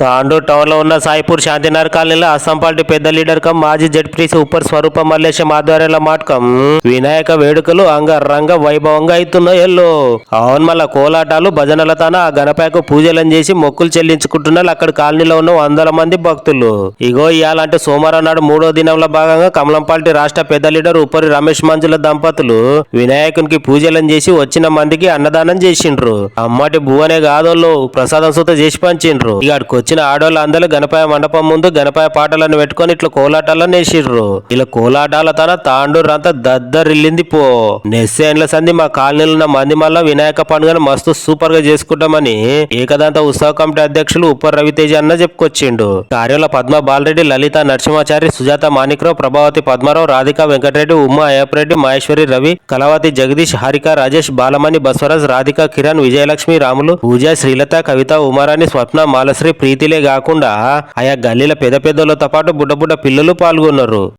తాండూర్ టౌన్లో ఉన్న సాయిపూర్ శాంతినగర్ కాలనీలో అస్సాం పార్టీ పెద్ద లీడర్ కమ్ మాజీ జడ్పీటీసీ ఉప్పర్ స్వరూప మల్లేశం ఆధ్వర్యంలో మాటకం. వినాయక వేడుకలు అంగరంగ వైభవంగా అవుతున్నాయి ఎల్లో. అవును మళ్ళా కోలాటాలు భజనలతోన ఆ గణపైకు పూజలను చేసి మొక్కులు చెల్లించుకుంటున్నారు అక్కడ కాలనీలో ఉన్న వందల మంది భక్తులు. ఇగో ఇయాలంటే సోమవారం నాడు మూడో దినంలో భాగంగా కమలంపాల్టి రాష్ట్ర పెద్ద లీడర్ ఉప్పరి రమేష్ మంజుల దంపతులు వినాయకునికి పూజలను చేసి వచ్చిన మందికి అన్నదానం చేసిండ్రు. అమ్మటి భువనే కాదోళ్ళు ప్రసాదం సుత చేసి పంచిండ్రు. ఇక వచ్చిన ఆడోళ్ళు గణపాయ మండపం ముందు గణపాయ పాటలను పెట్టుకొని ఇట్లా కోలాటాలను నేసిర్రు. ఇలా కోలాటాల తన తాండూరు అంతా దద్దరిల్లింది పో. నెస్సేండ్ల సంది మా కాలనీలో ఉన్న మంది మళ్ళా వినాయక పండుగను మస్తు సూపర్గా చేసుకుంటామని ఏకదంత ఉత్సవ కమిటీ అధ్యక్షులు ఉప్ప రవితేజ అన్న చెప్పుకొచ్చిండు. కార్యంలో పద్మ బాలరెడ్డి లలిత నరసింహాచారి సుజాత మాణిక్రావు ప్రభావతి పద్మారావు రాధిక వెంకటరెడ్డి ఉమా అయ్యప్రెడ్డి మహేశ్వరి రవి కలవతి జగదీష్ హారిక రాజేష్ బాలమణి బస్వరాజ్ రాధిక కిరణ్ విజయలక్ష్మి రాములు పూజ శ్రీలత కవిత ఉమారాణి స్వప్న మాలశ్రీ ప్రీతిలే కాకుండా ఆయా గల్లీల పెద్ద పెద్దలతో పాటు బుడ్డ బుడ్డ పిల్లలు పాల్గొన్నారు.